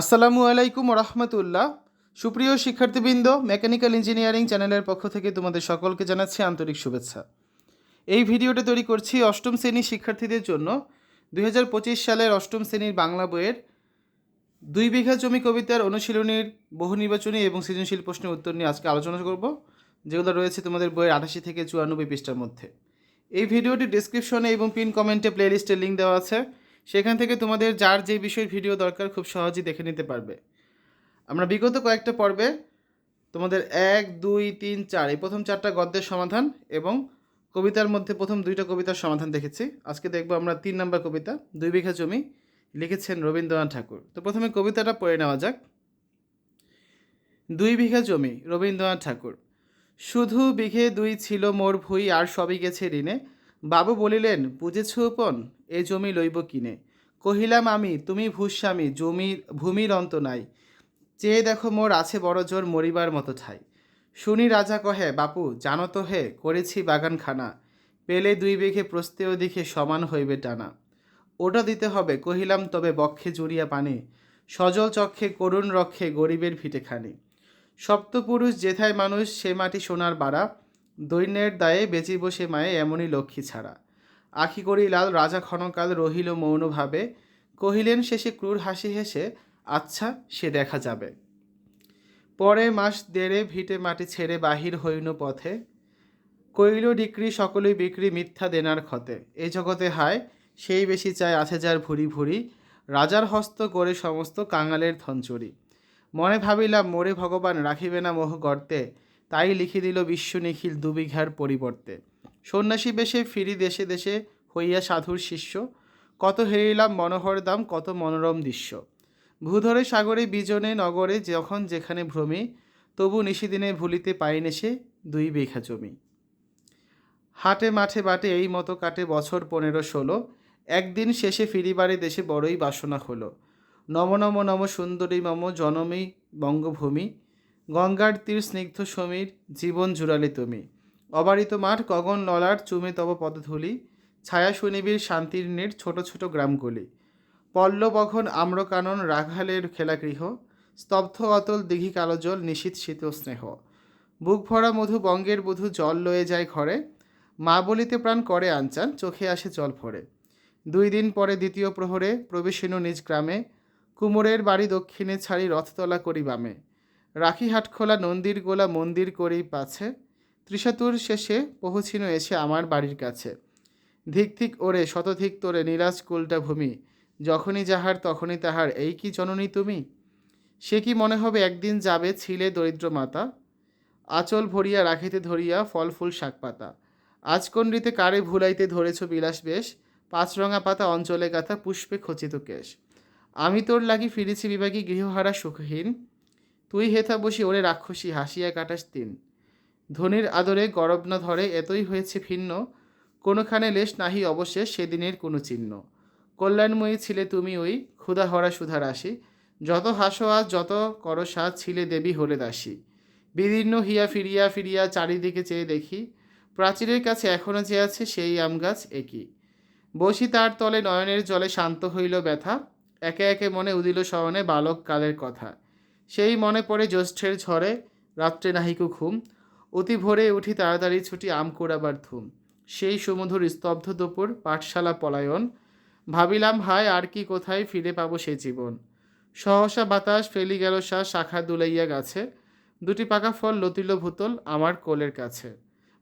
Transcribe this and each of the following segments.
আসসালামু আলাইকুম রহমতুল্লাহ সুপ্রিয় শিক্ষার্থীবৃন্দ, মেকানিক্যাল ইঞ্জিনিয়ারিং চ্যানেলের পক্ষ থেকে তোমাদের সকলকে জানাচ্ছি আন্তরিক শুভেচ্ছা। এই ভিডিওটা তৈরি করছি অষ্টম শ্রেণির শিক্ষার্থীদের জন্য। দু হাজার পঁচিশ সালের অষ্টম শ্রেণির বাংলা বইয়ের দুই বিঘা জমি কবিতার অনুশীলনীর বহু নির্বাচনী এবং সৃজনশীল প্রশ্নের উত্তর নিয়ে আজকে আলোচনা করব, যেগুলো রয়েছে তোমাদের বইয়ের আঠাশি থেকে চুরানব্বই পৃষ্ঠার মধ্যে। এই ভিডিওটি ডিসক্রিপশনে এবং পিন কমেন্টে প্লেলিস্টের লিঙ্ক দেওয়া আছে। সেখান থেকে তোমাদের যার যে বিষয়ের ভিডিও দরকার খুব সহজেই দেখে নিতে পারবে। আমরা বিগত কয়েকটা পর্বে তোমাদের এক, দুই, তিন, চার, এই প্রথম চারটা গদ্যের সমাধান এবং কবিতার মধ্যে প্রথম দুইটা কবিতার সমাধান দেখেছি। আজকে দেখব আমরা তিন নম্বর কবিতা, দুই বিঘা জমি লিখেছেন রবীন্দ্রনাথ ঠাকুর। তো প্রথমে কবিতাটা পড়ে নেওয়া যাক। দুই বিঘা জমি, রবীন্দ্রনাথ ঠাকুর। শুধু বিঘে দুই ছিল মোর ভুই, আর সবই গেছে ঋণে। বাবু বলিলেন বুঝেছ উপন এ জমি লইব কিনে? কহিলাম, আমি, তুমি ভূস্বামী জমি, ভূমির অন্ত নাই। চেয়ে দেখো মোর আছে বড় জোর মরিবার মতো ঠাই। শুনি রাজা কহে, বাপু, জানো তো হে, করেছি বাগানখানা। পেলে দুই বেঘে প্রস্তেয় দিকে সমান হইবে টানা। ওটা দিতে হবে, কহিলাম, তবে বক্ষে জুড়িয়া পানে। সজল চক্ষে, করুণ রক্ষে গরিবের ভিটেখানি। সপ্তপুরুষ যেথায় মানুষ, সে মাটি সোনার বাড়া। দৈন্যের দায়ে বেচিব সে মায়ে এমনই লক্ষ্মী ছাড়া। আখি করি লাল রাজা ক্ষণকাল রহিল মৌনভাবে, কহিলেন, শেষে ক্রূর হাসি হেসে আচ্ছা সে দেখা যাবে। পরে মাস দেড়ে ভিটে মাটি ছেড়ে বাহির হইন পথে। কইল ডিক্রি সকলেই বিক্রি মিথ্যা দেনার ক্ষতে। এই জগতে হায়, সেই বেশি চায় আছে যার ভুরি ভুরি। রাজার হস্ত করে সমস্ত কাঙালের ধনচুরি। মনে ভাবিলাম, মোরে ভগবান রাখিবে না মোহ গর্তে। তাই লিখি দিল বিশ্ব নিখিল দুবিঘার পরিবর্তে। সন্ন্যাসী বেশে ফিরি দেশে দেশে হইয়া সাধুর শিষ্য। কত হেরিলাম মনোহর দাম, কত মনোরম দৃশ্য। ভূধরে, সাগরে, বিজনে, নগরে, যখন যেখানে ভ্রমি, তবু নিশিদিনে ভুলিতে পাইনে সে দুই বিঘা জমি। হাটে, মাঠে, বাটে, এই মতো কাটে বছর পনেরো, ষোলো। একদিন শেষে ফিরিবারে দেশে বড়ই বাসনা হলো। নম নম নম, সুন্দরী, মম, জনমী, বঙ্গভূমি গঙ্গার তীর স্নিগ্ধ সমীর, জীবন জুড়ালে তুমি। অবারিত মাঠ, গগন ললার চুমে তব পদধূলি, ছায়া সুনিবির শান্তির নীড়, ছোট ছোট গ্রামগুলি। পল্লবখন আম্রকানন রাঘালের খেলাগৃহ, স্তব্ধ অতল দিঘি কালো জল নিশীত শীত স্নেহ। বুক ভরা মধু বঙ্গের বধূ জল লয়ে যায় ঘরে, মা বলিতে প্রাণ করে আনচান চোখে আসে জল ভরে। দুই দিন পরে দ্বিতীয় প্রহরে প্রবেশিনু নিজ গ্রামে, কুমোরের বাড়ি দক্ষিণে ছাড়ি রথতলা করি বামে। রাখি হাটখোলা নন্দির গোলা মন্দির করেই পাছে। ত্রিশাতুর শেষে পৌঁছিন এসে আমার বাড়ির কাছে। ধিক ধিক ওরে, শতধিক তোরে নীরাজ কুলটা ভূমি। যখনই যাহার তখনই তাহার, এই কি জননী তুমি? সে কি মনে হবে একদিন যাবে ছিলে দরিদ্র মাতা? আঁচল ভরিয়া, রাখিতে ধরিয়া ফল ফুল শাকপাতা আজ কোন রীতে কারে ভুলাইতে ধরেছ বিলাস বেশ? পাঁচরঙা পাতা অঞ্চলে গাথা, পুষ্পে খচিত কেশ। আমি তোর লাগি ফিরেছি বিভাগী গৃহহারা সুখহীন। তুই হেথা বসি ওরে রাক্ষসী, হাসিয়া কাটাস তিন। ধনির আদরে গরব না ধরে এতই হয়েছে ভিন্ন, কোনোখানে লেশ নাহি অবশেষ সেদিনের কোনো চিহ্ন। কল্যাণময়ী ছিলে তুমি ওই ক্ষুধা হরা সুধা রাশি যত হাসো আজ যত করসা ছিলে দেবী হলে দাসী। বিদীর্ণ হিয়া ফিরিয়া ফিরিয়া চারিদিকে চেয়ে দেখি, প্রাচীরের কাছে এখনও যে আছে সেই আম গাছ একই। বসি তার তলে নয়নের জলে শান্ত হইল ব্যথা, একে একে মনে উদিল স্মরণে বালক কালের কথা। সেই মনে পড়ে জ্যৈষ্ঠের ঝড়ে রাত্রে নাহিকু ঘুম। অতি ভোরে উঠি তাড়াতাড়ি ছুটি আম কুড়াবার ধুম। সেই সুমধুর স্তব্ধ দুপুর, পাঠশালা পলায়ন। ভাবিলাম, হায়, আর কি কোথায় ফিরে পাবো সে জীবন। সহসা বাতাস ফেলি গেল শ্বাস শাখা দুলাইয়া গাছে। দুটি পাকা ফল লতিল ভূতল আমার কোলের কাছে।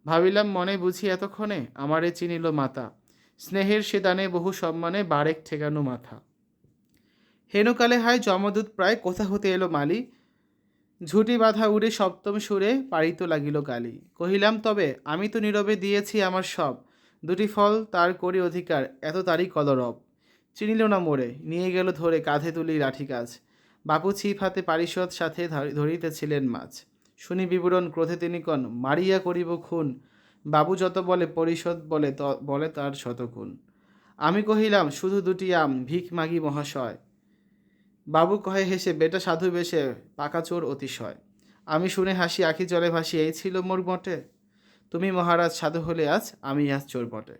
ভাবিলাম, মনে বুঝি এতক্ষণে আমারে চিনিল মাতা। স্নেহের সে দানে বহু সম্মানে বারেক ঠেকানো মাথা। হেনকালে হায় জমদূত প্রায় কোথা হতে এলো মালি? ঝুটি বাঁধা উড়ে সপ্তম সুরে পারিত লাগিল গালি। কহিলাম, তবে আমি তো নীরবে দিয়েছি আমার সব। দুটি ফল তার করি অধিকার, এত তারই কলরব। চিনিল না মোড়ে নিয়ে গেল ধরে কাঁধে তুলি লাঠি কাজ। বাপু ছিপ হাতে পারিষদ সাথে ধর- ধরিতেছিলেন মাছ। শুনি বিবরণ ক্রোধে তিনি কন মারিয়া করিব খুন। বাবু যত বলে পরিষদ বলে বলে তার শতগুণ। আমি কহিলাম, শুধু দুটি আম, ভিক মাগি মহাশয়। বাবু কহে হেসে বেটা সাধু বেশে পাকা চোর অতিশয়। আমি শুনে হাসি, আখি জলে ভাসি, এই ছিল মোর বটে। তুমি মহারাজ সাধু হলে আজ আমি আজ চোর বটে।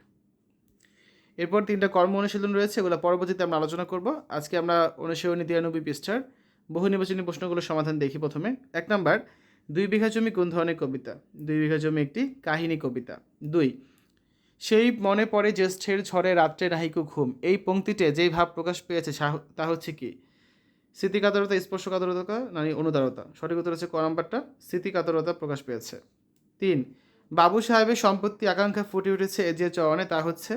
এরপর তিনটা কর্ম অনুশীলন রয়েছে, এগুলো পরবর্তীতে আমরা আলোচনা করব। আজকে আমরা অনুশীলনী তিরানব্বই পৃষ্ঠার বহু নির্বাচনী প্রশ্নগুলো সমাধান দেখি প্রথমে। এক নম্বর, দুই বিঘা জমি কোন ধরনের কবিতা? দুই বিঘা জমি একটি কাহিনী কবিতা। দুই, সেই মনে পড়ে জ্যেষ্ঠের ঝড়ে রাত্রে রাহিকু ঘুম। এই পংক্তিতে যেই ভাব প্রকাশ পেয়েছে তা হচ্ছে কি? স্মৃতিকাতরতা, স্পর্শকাতরতা, নারী অনুদারতা সঠিক উত্তর হচ্ছে ক নাম্বারটা প্রকাশ পেয়েছে। তিন, বাবু সাহেবের সম্পত্তি আকাঙ্ক্ষা ফুটে উঠেছে এ যে চরণে, তা হচ্ছে,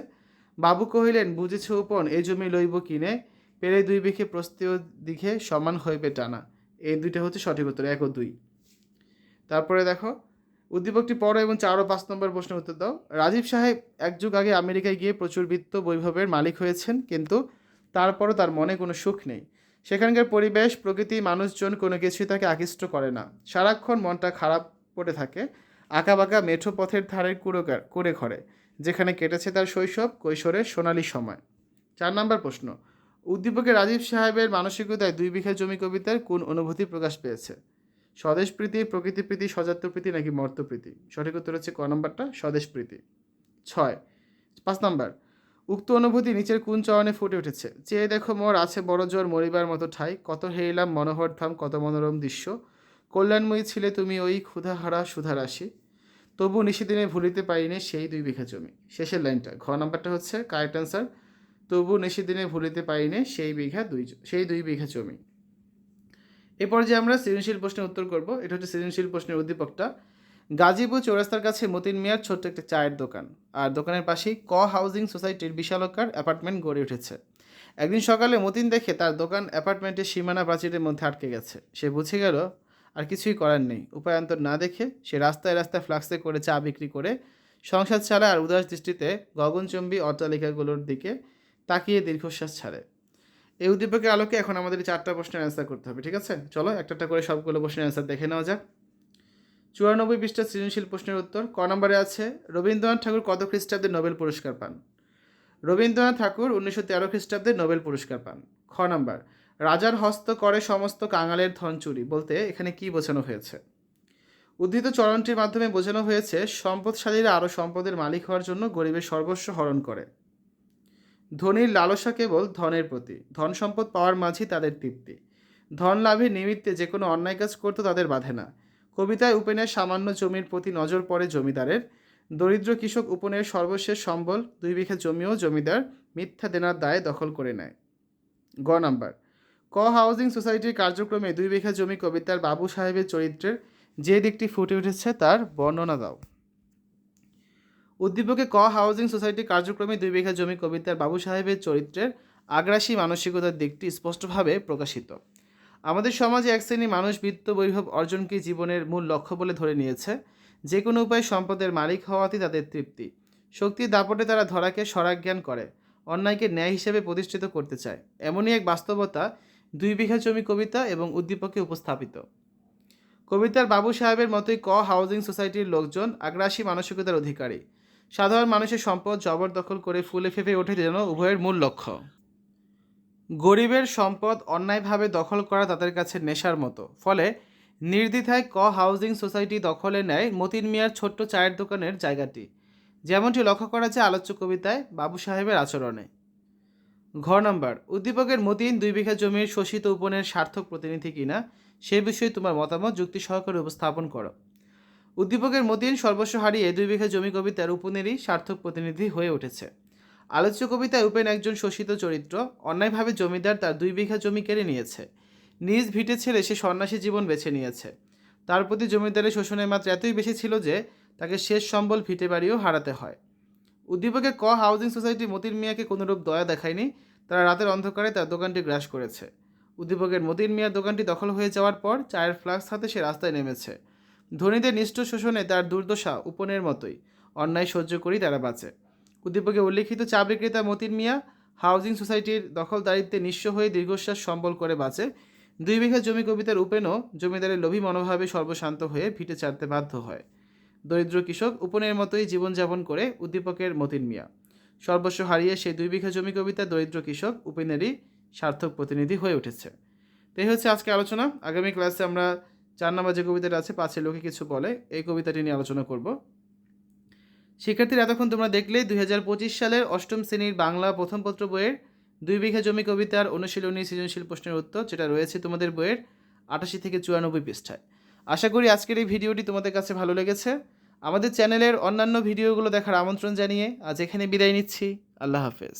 বাবু কহিলেন, বুঝেছে উপন এই জমি লইব কিনে পেরে দুই বিঘে প্রস্তীয় দিকে সমান হইবে টানা। এই দুইটা হচ্ছে সঠিক উত্তর, এক ও দুই। তারপরে দেখো, উদ্দীপকটি পড়ো এবং চার ও পাঁচ নম্বর প্রশ্নের উত্তর দাও। রাজীব সাহেব এক যুগ আগে আমেরিকায় গিয়ে প্রচুর বিত্ত বৈভবের মালিক হয়েছেন, কিন্তু তারপরও তার মনে কোনো সুখ নেই। সেখানকার পরিবেশ, প্রকৃতি, মানুষজন কোনো কিছুই তাকে আকৃষ্ট করে না। সারাক্ষণ মনটা খারাপ পড়ে থাকে। আঁকাবাঁকা মেঠো পথের ধারের কুড়ো কুড়ে ঘরে, যেখানে কেটেছে তার শৈশব, কৈশোরের সোনালি সময়। চার নম্বর প্রশ্ন, উদ্দীপকে রাজীব সাহেবের মানসিকতায় দুই বিঘা জমি কবিতার কোন অনুভূতি প্রকাশ পেয়েছে? স্বদেশপ্রীতি প্রকৃতিপ্রীতি স্বজাত্যপ্রীতি নাকি মর্তপ্রীতি সঠিক উত্তর হচ্ছে ক নম্বরটা স্বদেশপ্রীতি ছয়, পাঁচ নম্বর উক্ত অনুভূতি নিচের কোন চরণে ফুটে উঠেছে? চেয়ে দেখো মোর আছে বড় জোর মরিবার মতো ঠাই, কত হেরিলাম মনোহর ধাম, কত মনোরম দৃশ্য। কল্যাণময়ী ছিলে তুমি ওই ক্ষুধাহারা সুধারাশি। তবু নিশিদিনে ভুলিতে পারিনি সেই দুই বিঘা জমি। শেষের লাইনটা, ঘ নাম্বারটা হচ্ছে কারেক্ট অ্যান্সার। তবু নিশিদিনে ভুলিতে পারিনি সেই বিঘা দুই সেই দুই বিঘা জমি। এরপর যে আমরা সৃজনশীল প্রশ্নের উত্তর করব, এটা হচ্ছে সৃজনশীল প্রশ্নের উদ্দীপকটা। গাজীপুর চৌরাস্তার কাছে মতিন মিয়ার ছোট্ট একটা চায়ের দোকান। আর দোকানের পাশেই ক হাউজিং সোসাইটির বিশালকার অ্যাপার্টমেন্ট গড়ে উঠেছে। একদিন সকালে মতিন দেখে তার দোকান অ্যাপার্টমেন্টের সীমানা প্রাচীরের মধ্যে আটকে গেছে। সে বুঝে গেল, আর কিছুই করার নেই। উপায়ান্তর না দেখে সে রাস্তায় রাস্তায় ফ্লাক্সে করে চা বিক্রি করে সংসার চালায় আর উদাস দৃষ্টিতে গগনচম্বী অট্টালিকাগুলোর দিকে তাকিয়ে দীর্ঘশ্বাস ছাড়ে। এই উদ্দীপকের আলোকে এখন আমাদের চারটা প্রশ্নের অ্যান্সার করতে হবে, ঠিক আছে? চলো একটা একটা করে সবগুলো প্রশ্নের অ্যান্সার দেখে নেওয়া যাক। চুরানব্বই পৃষ্ঠা সৃজনশীল প্রশ্নের উত্তর, ক নম্বরে আছে, রবীন্দ্রনাথ ঠাকুর কত খ্রিস্টাব্দে নোবেল পুরস্কার পান? রবীন্দ্রনাথ ঠাকুর উনিশশো তেরো খ্রিস্টাব্দে নোবেল পুরস্কার পান। খ নম্বর, রাজার হস্ত করে সমস্ত কাঙালের ধন চুরি, বলতে এখানে কি বোঝানো হয়েছে? উদ্ধৃত চরণটির মাধ্যমে বোঝানো হয়েছে, সম্পদশালীরা আরও সম্পদের মালিক হওয়ার জন্য গরিবের সর্বস্ব হরণ করে। ধনীর লালসা কেবল ধনের প্রতি, ধন সম্পদ পাওয়ার মাঝেই তাদের তৃপ্তি। ধন লাভের নিমিত্তে যে কোনো অন্যায় কাজ করতে তাদের বাধে না। কবিতায় উপেনের সামান্য জমির প্রতি নজর পড়ে জমিদারের। দরিদ্র কৃষক উপনের সর্বশেষ সম্বল দুই বিঘা জমিও জমিদার মিথ্যা দেনার দায়ে দখল করে নেয়। গ নাম্বার, ক হাউজিং সোসাইটির কার্যক্রমে দুই বিঘা জমি কবিতার বাবু সাহেবের চরিত্রের যে দিকটি ফুটে উঠেছে তার বর্ণনা দাও। উদ্দীপকে ক হাউজিং সোসাইটি কার্যক্রমে দুই বিঘা জমি কবিতার বাবু সাহেবের চরিত্রের আগ্রাসী মানসিকতার দিকটি স্পষ্টভাবে প্রকাশিত। আমাদের সমাজে এক শ্রেণি মানুষ বিত্ত বৈভব অর্জনকে জীবনের মূল লক্ষ্য বলে ধরে নিয়েছে। যে কোনো উপায়ে সম্পদের মালিক হওয়াতেই তাদের তৃপ্তি। শক্তির দাপটে তারা ধরাকে স্বরাজ্ঞান করে, অন্যায়কে ন্যায় হিসেবে প্রতিষ্ঠিত করতে চায়। এমনই এক বাস্তবতা দুই বিঘা জমি কবিতা এবং উদ্দীপকে উপস্থাপিত। কবিতার বাবু সাহেবের মতোই ক হাউজিং সোসাইটির লোকজন আগ্রাসী মানসিকতার অধিকারী। সাধারণ মানুষের সম্পদ জবরদখল করে ফুলে ফেঁপে ওঠে যেন উভয়ের মূল লক্ষ্য। গরিবের সম্পদ অন্যায়ভাবে দখল করা তাদের কাছে নেশার মতো। ফলে নির্দ্বিধায় ক হাউজিং সোসাইটি দখলে নেয় মতিন মিয়ার ছোট্ট চায়ের দোকানের জায়গাটি। যেমনটি লক্ষ্য করা যায় আলোচ্য কবিতায় বাবু সাহেবের আচরণে। ঘ নম্বর, উদ্দীপকের মতিন দুই বিঘা জমির শোষিত উপনের সার্থক প্রতিনিধি কিনা, সে বিষয়ে তোমার মতামত যুক্তি সহকারে উপস্থাপন করো। উদ্দীপকের মতিন সর্বস্ব হারিয়ে দুই বিঘা জমি কবিতার উপনেরই সার্থক প্রতিনিধি হয়ে উঠেছে। আলোচ্য কবিতায় উপেন একজন শোষিত চরিত্র, অন্যায়ভাবে জমিদার তার দুই বিঘা জমি কেড়ে নিয়েছে। নিজ ভিটে ছেড়ে সে সন্ন্যাসী জীবন বেছে নিয়েছে। তার প্রতি জমিদারের শোষণের মাত্রা এতই বেশি ছিল যে তাকে শেষ সম্বল ভিটে বাড়িও হারাতে হয়। উদ্দীপকের ক হাউজিং সোসাইটি মতিন মিয়াকে কোনোরূপ দয়া দেখায়নি, তারা রাতের অন্ধকারে তার দোকানটি গ্রাস করেছে। উদ্দীপকের মতিন মিয়ার দোকানটি দখল হয়ে যাওয়ার পর চায়ের ফ্লাক্স হাতে সে রাস্তায় নেমেছে। ধনীদের নিষ্ঠ শোষণে তার দুর্দশা উপনের মতোই, অন্যায় সহ্য করেই তারা বাঁচে। উদ্দীপকে উল্লেখিত চা বিক্রেতা মতিন মিয়া হাউজিং সোসাইটির দখলদারিত্বে নিঃস্ব হয়ে দীর্ঘশ্বাস সম্বল করে বাঁচে। দুই বিঘা জমি কবিতার উপেনও জমিদারের লোভী মনোভাবে সর্বশান্ত হয়ে ভিটে ছাড়তে বাধ্য হয়। দরিদ্র কৃষক উপনের মতোই জীবনযাপন করে উদ্দীপকের মতিন মিয়া। সর্বস্ব হারিয়ে সেই দুই বিঘা জমি কবিতা দরিদ্র কৃষক উপেনেরই সার্থক প্রতিনিধি হয়ে উঠেছে। তো এই হচ্ছে আজকে আলোচনা। আগামী ক্লাসে আমরা চার নম্বর যে কবিতাটা আছে, পাঁচের লোকে কিছু বলে, এই কবিতাটি নিয়ে আলোচনা করব। শিক্ষার্থীরা এতক্ষণ তোমরা দেখলে দুই হাজার পঁচিশ সালের অষ্টম শ্রেণির বাংলা প্রথম পত্র বইয়ের দুই বিঘা জমি কবিতার অনুশীলনী সৃজনশীল প্রশ্নের উত্তর, যেটা রয়েছে তোমাদের বইয়ের আটাশি থেকে চুরানব্বই পৃষ্ঠায়। আশা করি আজকের এই ভিডিওটি তোমাদের কাছে ভালো লেগেছে। আমাদের চ্যানেলের অন্যান্য ভিডিওগুলো দেখার আমন্ত্রণ জানিয়ে আজ এখানে বিদায় নিচ্ছি। আল্লাহ হাফেজ।